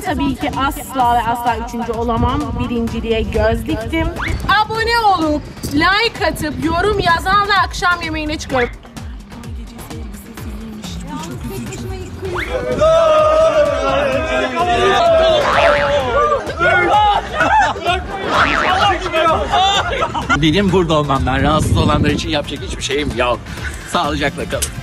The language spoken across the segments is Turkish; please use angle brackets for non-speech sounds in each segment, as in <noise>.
sezon tabii ki asla ve asla üçüncü olamam. Birinciliğe göz diktim. Abone olup, like atıp, yorum yazanla akşam yemeğine çıkıyorum. Benim burada olmamdan rahatsız olanlar için yapacak hiçbir şeyim yok. Sağlıcakla kalın.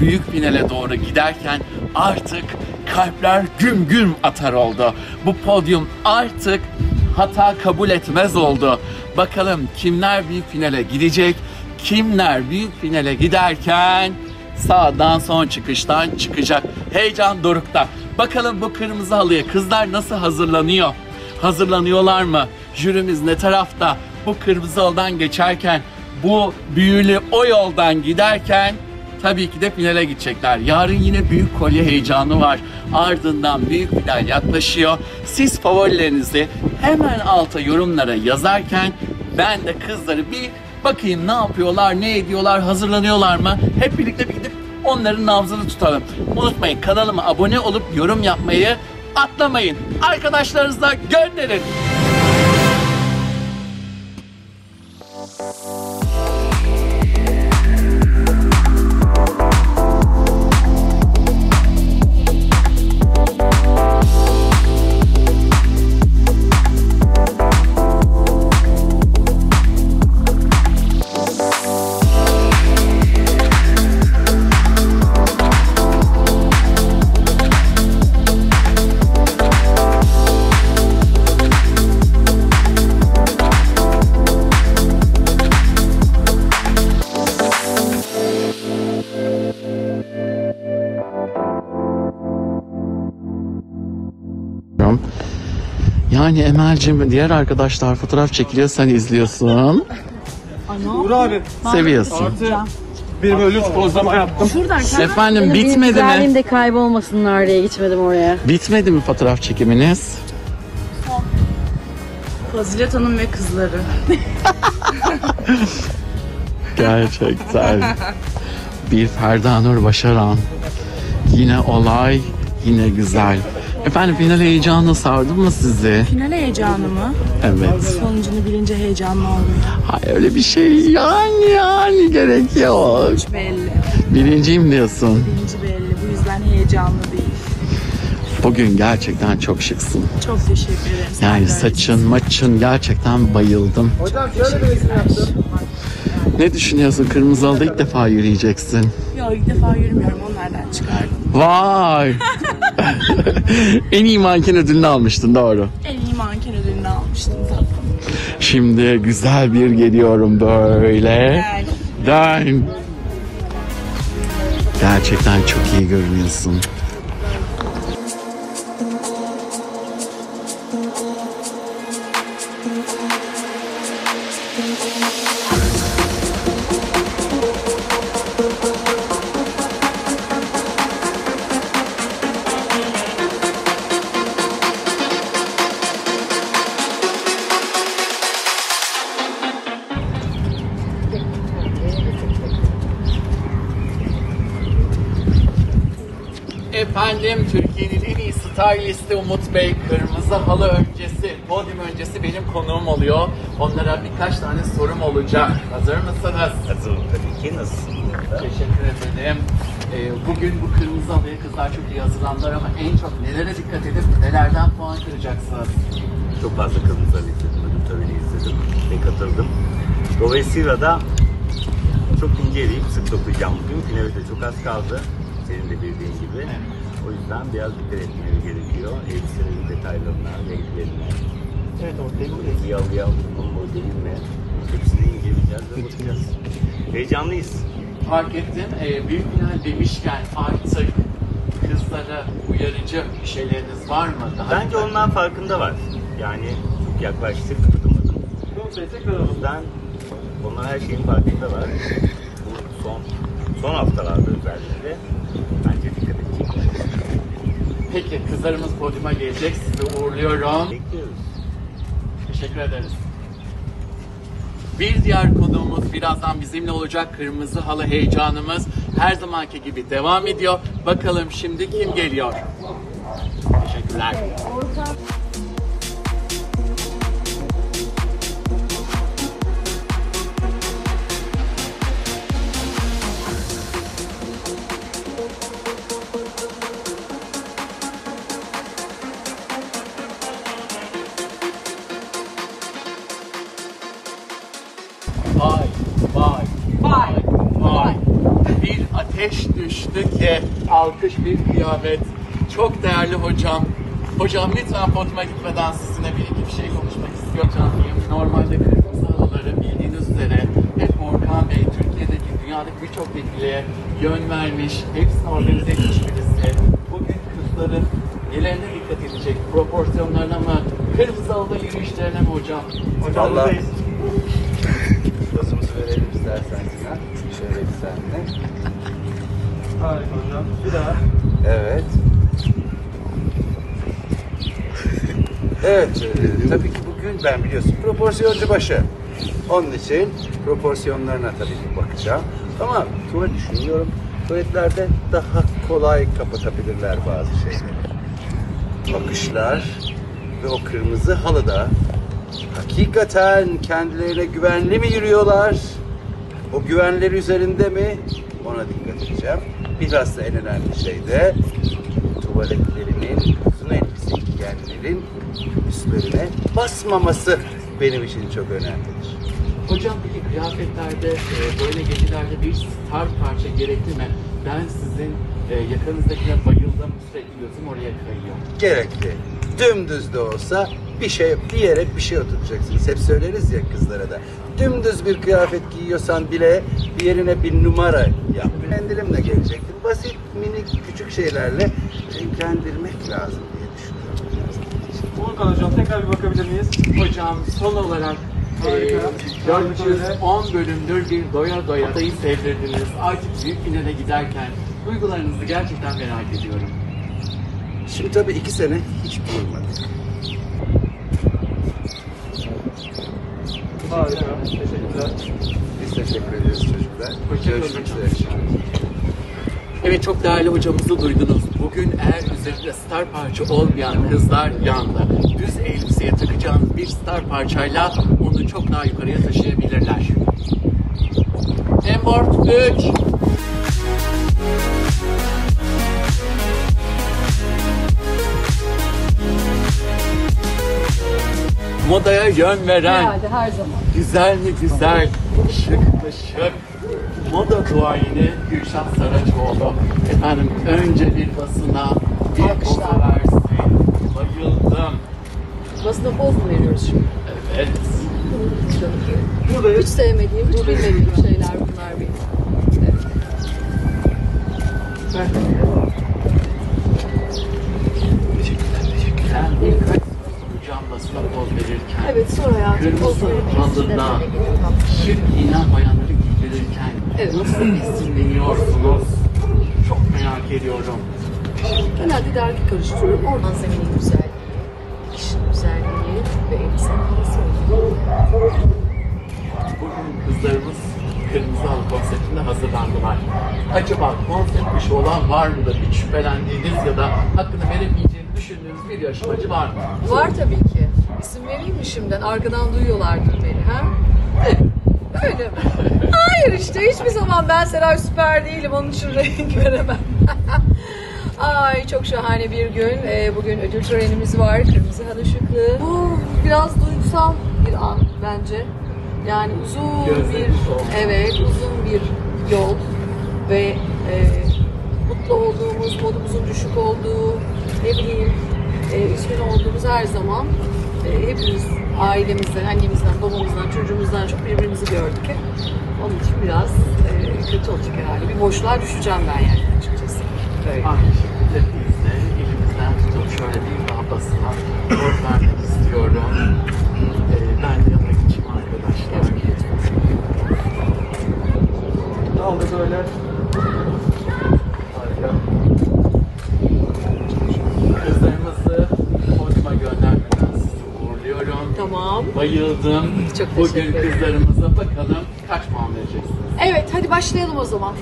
Büyük finale doğru giderken artık kalpler güm güm atar oldu. Bu podyum artık hata kabul etmez oldu. Bakalım kimler büyük finale gidecek, kimler büyük finale giderken sağdan son çıkıştan çıkacak. Heyecan dorukta. Bakalım bu kırmızı halıya kızlar nasıl hazırlanıyor? Hazırlanıyorlar mı? Jürimiz ne tarafta? Bu kırmızı yoldan geçerken, bu büyülü o yoldan giderken tabii ki de finale gidecekler. Yarın yine büyük kolye heyecanı var. Ardından büyük final yaklaşıyor. Siz favorilerinizi hemen alta yorumlara yazarken ben de kızları bir bakayım ne yapıyorlar, ne ediyorlar, hazırlanıyorlar mı? Hep birlikte bir gidip onların nabzını tutalım. Unutmayın kanalıma abone olup yorum yapmayı atlamayın. Arkadaşlarınızla gönderin. Yani Emel'cim diğer arkadaşlar fotoğraf çekiliyor sen izliyorsun. Uğur abi Seviyorsun. bir bölü pozlama yaptım. Efendim bitmedi mi? de kaybolmasınlar diye gitmedim oraya. Bitmedi mi fotoğraf çekiminiz? Fazilet Hanım ve kızları. <laughs> Gerçekten. Bir Ferda Nur Başaran. Yine olay, yine güzel. Efendim final heyecanı sardı mı sizi? Final heyecanı mı? Evet. Sonucunu bilince heyecanlı olmuyor. Hayır öyle bir şey yani yani gerek yok. Belli. Birinciyim diyorsun. Bilinci belli. Bu yüzden heyecanlı değil. Bugün gerçekten çok şıksın. Çok teşekkür ederim. Sen Yani de saçın, maçın gerçekten bayıldım. Hocam şöyle bir resim yaptım. Ne düşünüyorsun? Kırmızı halıda ilk defa yürüyeceksin. Yok ilk defa yürümüyorum. Onlardan çıkardım. Vay! <laughs> <laughs> en iyi manken ödülünü almıştın doğru. En iyi manken ödülünü almıştım tatlım. Şimdi güzel bir geliyorum böyle. Dön. Gerçekten çok iyi görünüyorsun. Efendim Türkiye'nin en iyi stylisti Umut Bey kırmızı halı öncesi, podyum öncesi benim konuğum oluyor. Onlara birkaç tane sorum olacak. Hazır mısınız? Hazırım tabii ki. Nasılsın? Teşekkür ederim. Ee, bugün bu kırmızı halıya kızlar çok iyi hazırlandılar ama en çok nelere dikkat edip nelerden puan kıracaksınız? Çok fazla kırmızı Ali izledim. Ödül töreni izledim ve katıldım. Dolayısıyla da çok ince eleyip sık dokuyacağım bugün. Finale de çok az kaldı. Senin de bildiğin gibi. O yüzden biraz dikkat etmeleri gerekiyor. Elbiselerin detaylarına, renklerine. Evet, ortaya Yalıya uygun mu değil mi? Hepsini inceleyeceğiz ve bakacağız. Heyecanlıyız. Fark ettim. Ee, büyük final demişken artık kızlara uyarıcı bir şeyleriniz var mı? Daha Bence onlar farkında var. Yani çok yaklaştık, adım adım. O yüzden onlar her şeyin farkında var. Bu son son haftalarda özellikle. Peki kızlarımız podyuma gelecek. Sizi uğurluyorum. Bekliyoruz. Teşekkür ederiz. Bir diğer konuğumuz birazdan bizimle olacak kırmızı halı heyecanımız her zamanki gibi devam ediyor. Bakalım şimdi kim geliyor? Teşekkürler. Vay, düştü ki alkış bir kıyamet. Çok değerli hocam. Hocam lütfen podyuma gitmeden sizinle bir iki bir şey konuşmak istiyorum. Canlıyım. Normalde kırmızı halıları bildiğiniz üzere hep Orkan Bey Türkiye'deki dünyadaki birçok vekiliye yön vermiş, hepsini organize etmiş birisi. Bugün kızların nelerine dikkat edecek, proporsiyonlarına mı, kırmızı halıda yürüyüşlerine mi hocam? Hocam Allah- buradayız. Pozumuzu verelim istersen Sinan. Şöyle bir senle. Harika hocam. Bir daha. Evet. evet, e, tabii ki bugün ben biliyorsun proporsiyoncu başı. Onun için proporsiyonlarına tabii ki bakacağım. Ama tuvalet düşünüyorum. Tuvaletlerde daha kolay kapatabilirler bazı şeyleri. Bakışlar ve o kırmızı halıda hakikaten kendilerine güvenli mi yürüyorlar? O güvenleri üzerinde mi? Ona dikkat edeceğim. Biraz da en önemli şey de tuvaletlerimin, uzun elbise giyenlerin üstlerine basmaması benim için çok önemlidir. Hocam peki kıyafetlerde e, böyle gecelerde bir star parça gerekli mi? Ben sizin e, yakınızdakine bayıldım sürekli gözüm oraya kayıyor. Gerekli. Dümdüz de olsa bir şey, bir yere bir şey oturacaksınız. Hep söyleriz ya kızlara da. Dümdüz bir kıyafet giyiyorsan bile bir yerine bir numara yap. Mendilimle gelecektim. Basit, minik, küçük şeylerle renklendirmek lazım diye düşünüyorum. Volkan hocam tekrar bir bakabilir miyiz? Hocam son olarak Harika. 410 bölümdür bir doya doya dayı sevdirdiniz. Artık büyük finale giderken duygularınızı gerçekten merak ediyorum. Şimdi tabii iki sene hiç durmadık. Biz teşekkür ederiz çocuklar. Evet çok değerli hocamızı duydunuz. Bugün eğer üzerinde star parça olmayan kızlar yanında düz elbiseye takacağınız bir star parçayla onu çok daha yukarıya taşıyabilirler. Embort 3 Modaya yön veren Herhalde her zaman. Güzel mi güzel, şık mı şık. Moda duayeni Gülşah Saraçoğlu. Efendim önce bir basına bir Alkışlar. versin. Bayıldım. Basına poz mu veriyoruz şimdi? Evet. Hiç sevmediğim, hiç bilmediğim şeyler bunlar benim. Ben birkaç hocam basına poz verirken Evet sor hayatım. Kırmızı geliyorum. şık giyinen bayanları giydirirken Evet. nasıl <clears throat> esinleniyorsunuz? Çok merak ediyorum. Genelde dergi karıştırıyorum. Oradan zeminin güzelliği, işin güzelliği ve elbisenin havası. Bugün kızlarımız kırmızı halı konseptinde hazırlandılar. Acaba konsept dışı olan var mıdır? Hiç şüphelendiğiniz ya da hakkını veremeyeceğini düşündüğünüz bir yarışmacı var mı? Var tabii ki. İsim vereyim mi şimdiden? Arkadan duyuyorlardır beni ha? Öyle mi? Hayır işte hiçbir zaman ben Seray Süper değilim. Onun için renk <laughs> veremem. Ay çok şahane bir gün. Ee, bugün ödül törenimiz var. Kırmızı halı şıklı. Bu biraz duygusal bir an bence. Yani uzun bir, evet uzun bir yol ve e, mutlu olduğumuz, modumuzun düşük olduğu, ne bileyim, e, üzgün olduğumuz her zaman e, hepimiz ailemizden, annemizden, babamızdan, çocuğumuzdan çok birbirimizi gördük. Onun için biraz e, kötü olacak herhalde. Bir boşluğa düşeceğim ben yani açıkçası. Böyle. Aynı şekilde biz de elimizden tutup şöyle bir daha basına poz vermek istiyorum. Ee, ben de yanına geçeyim arkadaşlar. Aldı böyle. Harika. Kızlarımızı podyuma göndermeden sizi uğurluyorum. Tamam. Bayıldım. Çok Bugün teşekkür ederim. kızlarımıza bakalım kaç puan vereceksiniz? Evet hadi başlayalım o zaman.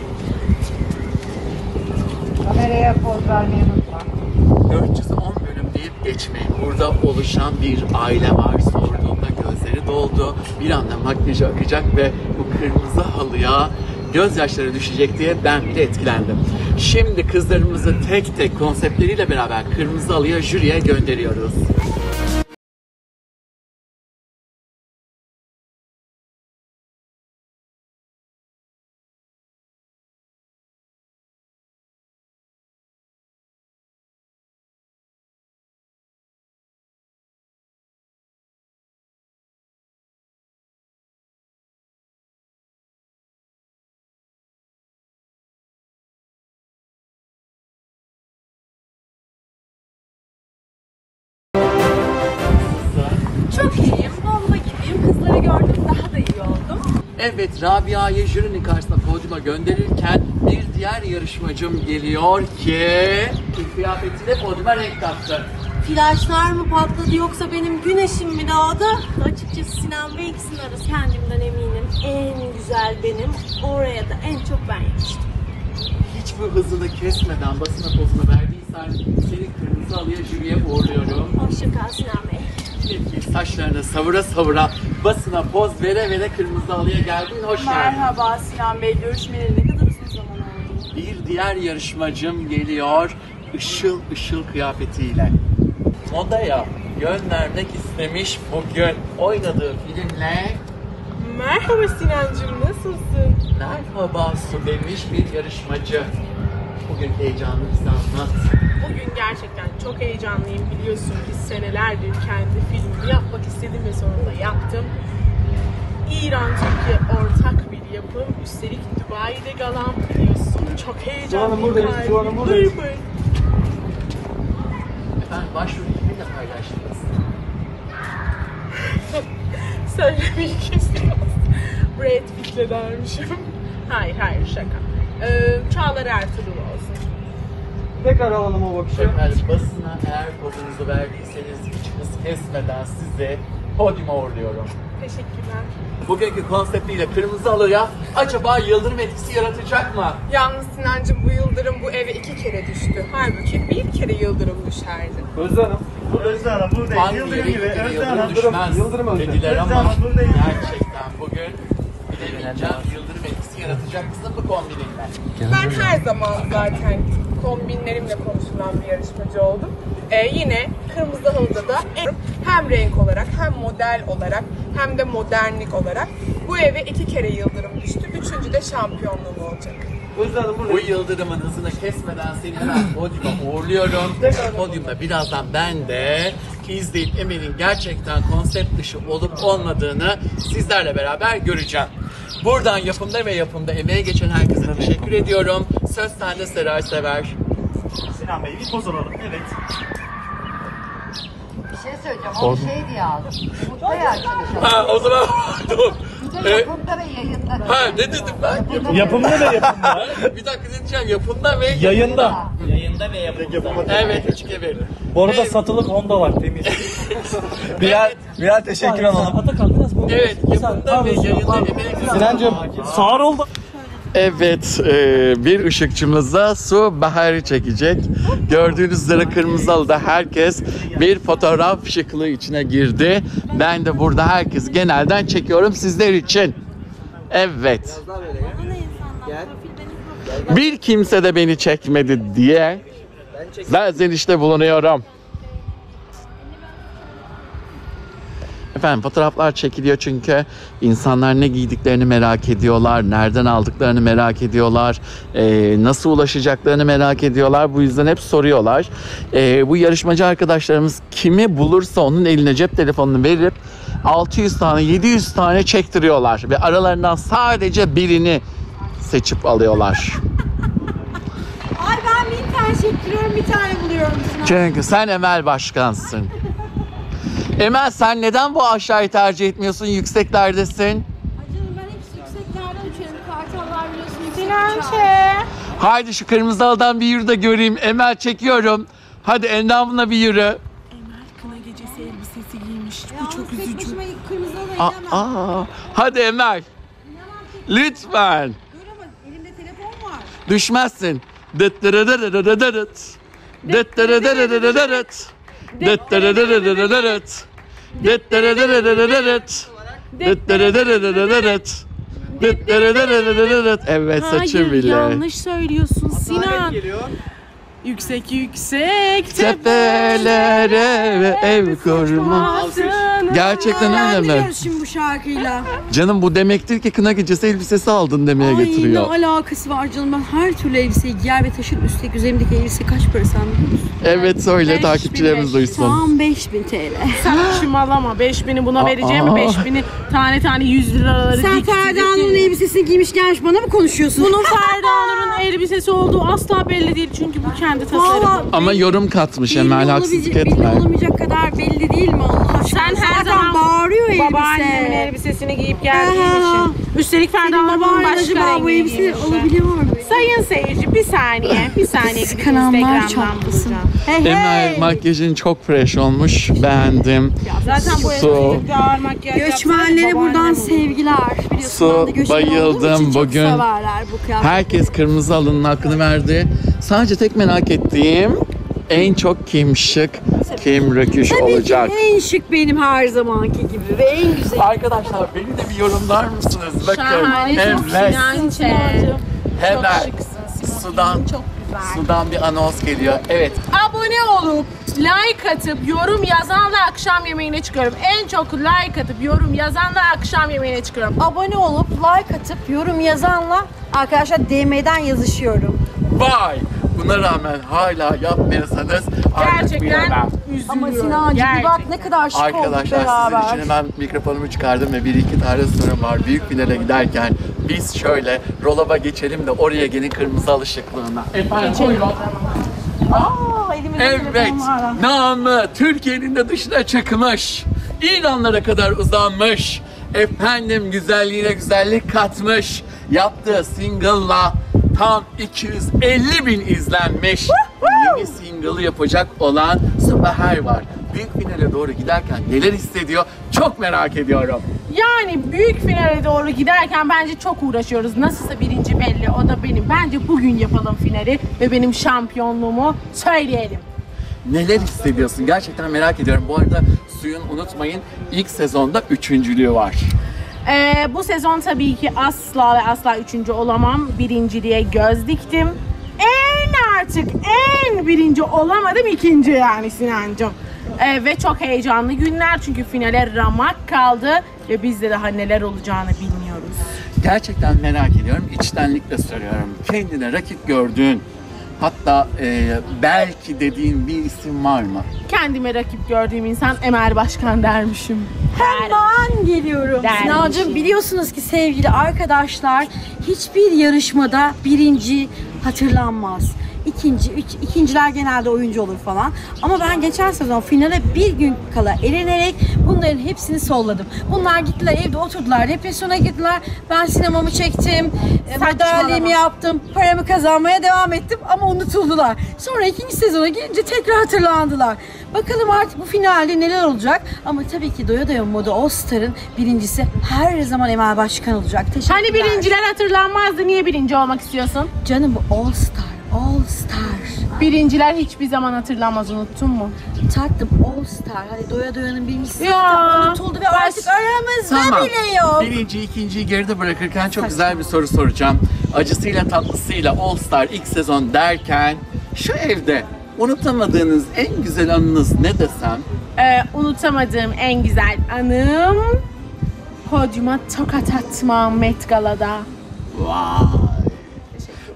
Kameraya poz vermeyi unutma. 410 bölüm deyip geçmeyin. Burada oluşan bir aile var. Sorduğumda gözleri doldu. Bir anda makyajı akacak ve bu kırmızı halıya gözyaşları düşecek diye ben bile etkilendim. Şimdi kızlarımızı tek tek konseptleriyle beraber kırmızı halıya jüriye gönderiyoruz. Evet, Rabia'yı jürinin karşısına podyuma gönderirken bir diğer yarışmacım geliyor ki kıyafetiyle podyuma renk kattı. Flaşlar mı patladı yoksa benim güneşim mi doğdu? Açıkçası Sinan ve ikisinin arası kendimden eminim. En güzel benim. Oraya da en çok ben yakıştım. Hiç bu hızını kesmeden basına pozunu verdiysen seni kırmızı halıya jüriye uğurluyorum. Hoşça kal Sinan Bey. Ki saçlarını savura savura basına poz vere vere kırmızı halıya geldin. Hoş geldin. Merhaba Sinan Bey. Görüşmeyeli ne kadar uzun zaman oldu. Bir diğer yarışmacım geliyor ışıl ışıl kıyafetiyle. Modaya yön vermek istemiş bugün oynadığı filmle Merhaba Sinancığım nasılsın? merhaba su demiş bir yarışmacı. Bugün heyecanlı bize anlat. Bugün gerçekten çok heyecanlıyım biliyorsun ki senelerdir kendi filmimi yapmak istedim ve sonunda yaptım. İran Türkiye ortak bir yapım. Üstelik Dubai'de galam biliyorsun. Çok heyecanlıyım. Hanım buradayız, kalbim. Su Hanım buradayız. Buyur, buyur. Efendim başrolü kiminle paylaştınız? <laughs> Söylemek istiyorum. Brad Pitt'le dermişim. Hayır hayır şaka. Ee, Çağlar Ertuğrul olsun. Tekrar alalım o bakışı. Efendim basına eğer pozunuzu verdiyseniz hiç hız kesmeden sizi podyuma uğurluyorum. Teşekkürler. Bugünkü konseptiyle kırmızı halıya acaba yıldırım etkisi yaratacak mı? Yalnız Sinancım bu yıldırım bu eve iki kere düştü. Halbuki bir kere yıldırım düşerdi. Özde Hanım. Özde Hanım buradayız. Yıldırım gibi. yıldırım Hanım. düşmez Yıldırım Özde. dediler Özde ama Hanım buradayız. gerçekten bugün bilemeyeceğim yıldırım etkisi yaratacak mısın bu kombinimle? Ben her zaman zaten kombinlerimle konuşulan bir yarışmacı oldum. Ee, yine Kırmızı Halı'da da hem renk olarak hem model olarak hem de modernlik olarak bu eve iki kere yıldırım düştü. Üçüncü de şampiyonluğum olacak. Hanım Bu yıldırımın hızını kesmeden seni hemen podyuma uğurluyorum. Podyumda birazdan ben de izleyip Emel'in gerçekten konsept dışı olup olmadığını sizlerle beraber göreceğim. Buradan yapımda ve yapımda emeğe geçen herkese teşekkür ediyorum. Söz sende Seray Sever. Sinan Bey bir poz alalım. Evet. Bir şey söyleyeceğim. O şey diye aldım. Çalışalım. Ha o zaman <laughs> dur. Bir de Ee, yapımda ve yayında. ha ne dedim ben? Yapımda ve yapımda. Bir dakika ne diyeceğim? Yapımda ve Yayında. Yayında ve yapımda. Evet küçük verin. Bu arada Evet. satılık Honda var temiz. <laughs> Bilal, Bilal teşekkür alalım. Atakan Evet, yapımda ve yayında emeği Sinancım sağır oldu. Evet, e, bir ışıkçımıza su baharı çekecek. Gördüğünüz üzere kırmızı halıda herkes bir fotoğraf şıklığı içine girdi. Ben de burada herkes genelden çekiyorum sizler için. Evet. Bir kimse de beni çekmedi diye ben işte bulunuyorum. Efendim fotoğraflar çekiliyor çünkü insanlar ne giydiklerini merak ediyorlar, nereden aldıklarını merak ediyorlar, eee, nasıl ulaşacaklarını merak ediyorlar. Bu yüzden hep soruyorlar. Eee, bu yarışmacı arkadaşlarımız kimi bulursa onun eline cep telefonunu verip 600 tane, 700 tane çektiriyorlar ve aralarından sadece birini seçip alıyorlar. Ay ben bir tane çektiriyorum bir tane buluyorum. Çünkü sen Emel Başkansın. Emel sen neden bu aşağıyı tercih etmiyorsun? Yükseklerdesin. Canım ben hep yükseklerden uçuyorum. Kartallar biliyorsun yüksek. Haydi şu kırmızı halıdan bir yürü de göreyim. Emel çekiyorum. Hadi endamına bir yürü. Kına gecesi elbisesi giymiş. Bu çok üzücü. Başıma kırmızı olayı Aa, aa. Hadi Emel. Lütfen. Dur ama elimde telefon var. Düşmezsin. Dıt dırıdırıdırıdırıt. Dıt dırıdırıdırıdırıt. Dıt dırıdırıdırıdırıt. Dıt dırıdırıdırıdırıt. Dıt dırıdırıdırıdırıt. Dıt dırıdırıdırıdırıt. Evet saçım bile. yanlış söylüyorsun Sinan. Yüksek yüksek Tepelere ve ev kurma. Gerçekten öyle mi? Biliyoruz şimdi bu şarkıyla. Canım bu demektir ki kına gecesi elbisesi aldın demeye Ay ne getiriyor. alakası var canım ben her türlü elbiseyi giyer ve taşır üstteki üzerimdeki elbise kaç para sen biliyor musun? Evet söyle Beş takipçilerimiz bin, duysun. Tam 5000 TL. Saçmalama 5000'i buna Aa. vereceğim mi 5000'i tane tane 100 liraları Sen dik dik Ferdan'ın elbisesini giymiş gelmiş bana mı konuşuyorsun? Bunun Ferdanur'un elbisesi olduğu asla belli değil çünkü bu kendi tasarımı. Valla Ama yorum katmış belli Emel haksızlık olabilecek, belli etme. olamayacak kadar belli değil mi Allah aşkına? Sen her Zaten zaman bağırıyor elbise. Babaannemin elbisesini giyip geldiğin Ha. için. Üstelik Senin Ferdanur'un babaannen başka acaba bu rengi elbiseyi giymişler. alabiliyor mu? Sayın seyirci bir saniye, bir saniye gidip Kıskananlar Instagram'dan çatlasın. bulacağım. Hey Emel makyajın çok fresh olmuş. Beğendim. Zaten bu Su. ağır makyaj Göçmenlere yapsaydı buradan babaannem olur. sevgiler. Biliyorsun Su, ben de göçmen olduğum bayıldım için çok bugün. severler bu kıyafeti. Herkes kırmızı halının hakkını verdi. Sadece tek merak ettiğim en çok kim şık, kim rökuş Tabii olacak. ki en şık benim her zamanki gibi ve en güzel. Arkadaşlar beni de bir yorumlar mısınız? Bakın. Şahane, çok Evet. Hemen sudan Çok güzel. sudan bir anons geliyor. Evet. Abone olup like atıp yorum yazanla akşam yemeğine çıkıyorum. En çok like atıp yorum yazanla akşam yemeğine çıkıyorum. Abone olup like atıp yorum yazanla arkadaşlar DM'den yazışıyorum. Vay! Buna rağmen hala yapmıyorsanız artık Gerçekten bilemem. üzülüyorum. Ama Sinancı bir bak ne kadar şık olduk Arkadaşlar beraber. sizin için hemen mikrofonumu çıkardım ve bir iki tane sorum var. Büyük finale giderken biz şöyle rolaba geçelim de oraya gelin kırmızı alışıklığına. Efendim buyurun. Aa, elimizde Evet, namı Türkiye'nin de dışına çıkmış. İranlara kadar uzanmış. Efendim güzelliğine güzellik katmış. Yaptığı single'la tam 250 bin izlenmiş. Yeni single'ı yapacak olan Süper var. Büyük finale doğru giderken neler hissediyor çok merak ediyorum. Yani büyük finale doğru giderken bence çok uğraşıyoruz. Nasılsa birinci belli o da benim. Bence bugün yapalım finali ve benim şampiyonluğumu söyleyelim. Neler hissediyorsun? Gerçekten merak ediyorum. Bu arada Suyun unutmayın ilk sezonda üçüncülüğü var. Ee, bu sezon tabii ki asla ve asla üçüncü olamam. Birinciliğe göz diktim. En artık en birinci olamadım ikinci yani Sinancım. Ee, ve çok heyecanlı günler çünkü finale ramak kaldı ve biz de daha neler olacağını bilmiyoruz. Gerçekten merak ediyorum. İçtenlikle soruyorum. Kendine rakip gördüğün hatta e, belki dediğin bir isim var mı? Kendime rakip gördüğüm insan Emel Başkan dermişim. Hemen geliyorum. Dermişim. Sinancığım biliyorsunuz ki sevgili arkadaşlar hiçbir yarışmada birinci hatırlanmaz. İkinci, üç, ikinciler genelde oyuncu olur falan. Ama ben geçen sezon finale bir gün kala elenerek Bunların hepsini solladım. Bunlar gittiler evde oturdular. Depresyona girdiler. Ben sinemamı çektim. e, Modelliğimi yaptım. Paramı kazanmaya devam ettim ama unutuldular. Sonra ikinci sezona gelince tekrar hatırlandılar. Bakalım artık bu finalde neler olacak. Ama tabii ki Doya Doya Moda All Star'ın birincisi her zaman Emel Başkan olacak. Teşekkürler. Hani birinciler hatırlanmazdı. Niye birinci olmak istiyorsun? Canım bu All Star. All Star. Birinciler hiçbir zaman hatırlanmaz. Unuttun mu? Tatlım All Star. Hani Doya Doya'nın birincisi Ya, zaten unutuldu ve artık aramızda Tamam. bile yok. Birinci, ikinciyi geride bırakırken çok güzel bir soru soracağım. Acısıyla tatlısıyla All Star ilk sezon derken şu evde unutamadığınız en güzel anınız ne desem? Ee, unutamadığım en güzel anım podyuma tokat atmam Met Gala'da.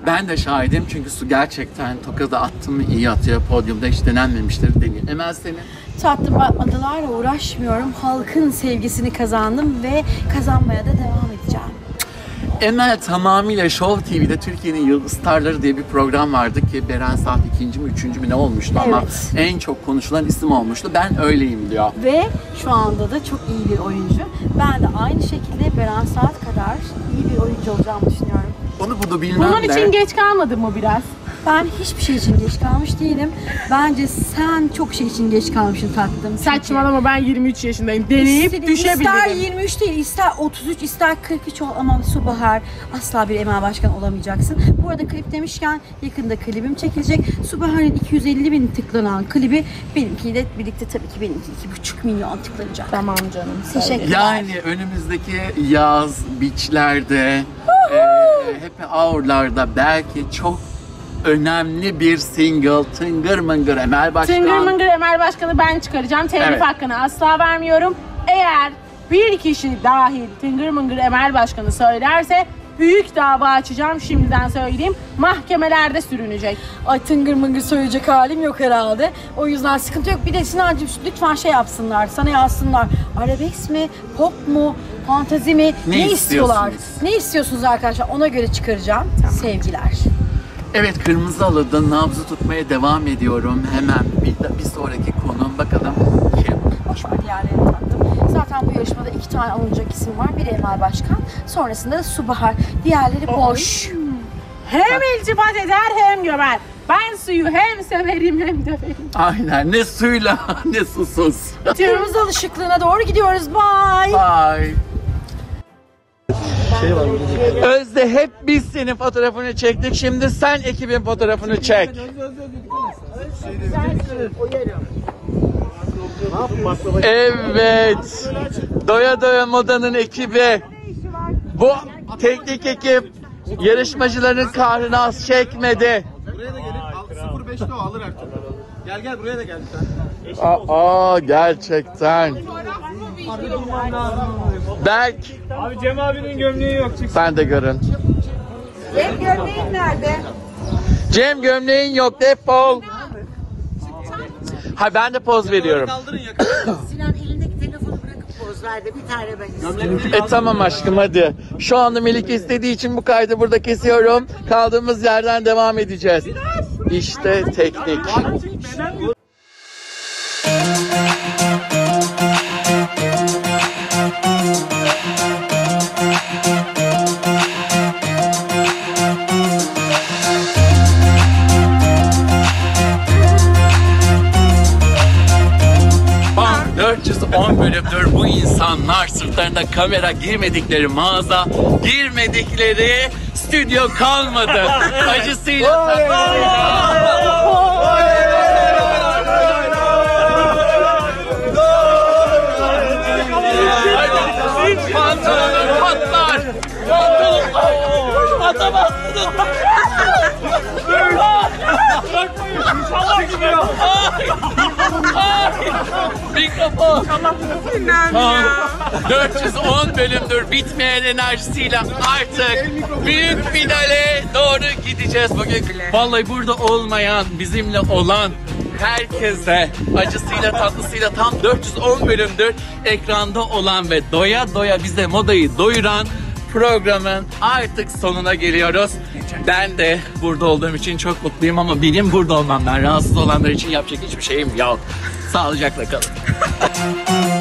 Ben de şahidim çünkü su gerçekten tokadı attım mı iyi atıyor. Podyumda hiç denenmemiştir deniyor. Emel senin? Tatlım ben adalarla uğraşmıyorum. Halkın sevgisini kazandım ve kazanmaya da devam edeceğim. Emel tamamıyla Show TV'de Türkiye'nin Yıldız Starları diye bir program vardı ki Beren Saat ikinci mi üçüncü mü ne olmuştu ama Evet. en çok konuşulan isim olmuştu. Ben öyleyim diyor. Ve şu anda da çok iyi bir oyuncu. Ben de aynı şekilde Beren Saat kadar iyi bir oyuncu olacağımı düşünüyorum. Onu bunu bilmem Bunun de. için geç kalmadın mı biraz? Ben hiçbir şey için geç kalmış değilim. Bence sen çok şey için geç kalmışsın tatlım. Saçmalama ben 23 yaşındayım. Deneyip İster- İster düşebilirim. 23 değil, ister 33, ister 43 ol ama Subahar asla bir Emel Başkan olamayacaksın. Bu arada klip demişken yakında klibim çekilecek. Subahar'ın 250 bin tıklanan klibi benimkiyle birlikte tabii ki benimki 2,5 milyon tıklanacak. Tamam canım. Teşekkürler. Yani önümüzdeki yaz beachlerde, e, happy hour'larda belki çok önemli bir single Tıngır Mıngır Emel Başkan. Tıngır mıngır Emel Başkanı ben çıkaracağım. Telif Evet. hakkını asla vermiyorum. Eğer bir kişi dahil Tıngır mıngır Emel Başkanı söylerse büyük dava açacağım şimdiden söyleyeyim. Mahkemelerde sürünecek. Ay tıngır mıngır söyleyecek halim yok herhalde. O yüzden sıkıntı yok. Bir de Sinancığım lütfen şey yapsınlar. Sana yazsınlar. Arabesk mi? Pop mu? Fantezi mi? Ne Ne, istiyorlar? istiyorsunuz? Ne istiyorsunuz arkadaşlar? Ona göre çıkaracağım. Sevgiler. Evet Kırmızı Halı'da nabzı tutmaya devam ediyorum. Hemen bir, bir sonraki konum bakalım kim? Boş ver diğerlerini taktım. Zaten bu yarışmada iki tane alınacak isim var. Biri Emel Başkan. Sonrasında da Subahar. Diğerleri boş. Hem iltifat eder hem gömer. Ben suyu hem severim hem döverim. Aynen ne suyla <laughs> ne susuz. Kırmızı Halı şıklığına doğru gidiyoruz. Bye. Bye. Özde hep biz senin fotoğrafını çektik. Şimdi sen ekibin fotoğrafını çek. Evet. Doya Doya Moda'nın ekibi. Bu teknik ekip yarışmacıların kahrını az çekmedi. Buraya da gelin. 05'te o alır türlü. Gel gel buraya da gel sen. Aa gerçekten. Berk Abi Cem abinin gömleği yok. Çık. sen de görün. Benim gömleğim nerede? Cem gömleğin yok defol. Ha ben de poz veriyorum. Kaldırın yakın. <coughs> Sinan elindeki telefonu bırakıp poz verdi. Bir tane ben istedim. E tamam aşkım hadi. Şu anda Melik istediği için bu kaydı burada kesiyorum. Kaldığımız yerden devam edeceğiz. İşte teknik. Sırtlarında kamera girmedikleri mağaza, girmedikleri stüdyo kalmadı. <laughs> Acısıyla patlar. Atamazsınız. <laughs> Mikrofon. Tamam. 410 bölümdür bitmeyen enerjisiyle artık büyük finale doğru gideceğiz bugün. Vallahi burada olmayan, bizimle olan herkese acısıyla tatlısıyla tam 410 bölümdür ekranda olan ve doya doya bize modayı doyuran programın artık sonuna geliyoruz. Ben de burada olduğum için çok mutluyum ama benim burada olmamdan rahatsız olanlar için yapacak hiçbir şeyim yok. Sağlıcakla kalın. <laughs>